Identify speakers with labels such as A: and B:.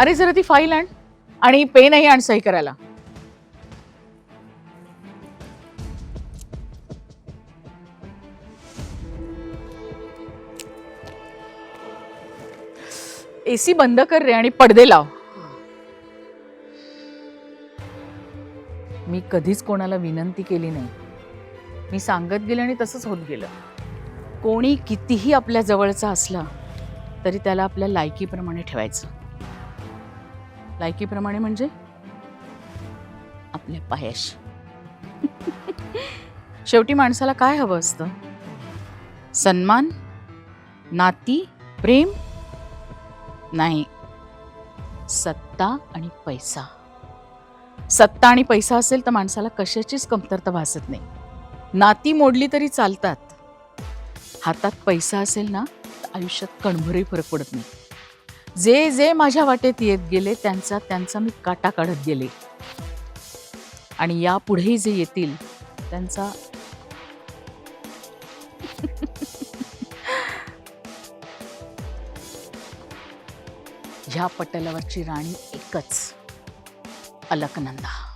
A: अरे जरा ती फाईल आण आणि पेनही आण सही करायला. एसी बंद कर रे आणि पडदे लाव. मी कधीच कोणाला विनंती केली नाही. मी सांगत गेले आणि तसंच होत गेलं. कोणी कितीही आपल्या जवळचा असला तरी त्याला आपल्या लायकीप्रमाणे ठेवायचं. लायकीप्रमाणे म्हणजे? आपल्या पायाशी. शेवटी माणसाला काय हवं असतं? सन्मान? नाती? प्रेम? नाही. सत्ता आणि पैसा. सत्ता आणि पैसा असेल तर माणसाला कशाचीच कमतरता भासत नाही. नाती मोडली तरी चालतात. हातात पैसा असेल ना तर आयुष्यात कणभरही फरक पडत नाही. जे जे माझ्या वाटेत येत गेले त्यांचा त्यांचा मी काटा काढत गेले. आणि यापुढेही जे येतील त्यांचा ह्या पटलावरची राणी एकच अलकनंदा.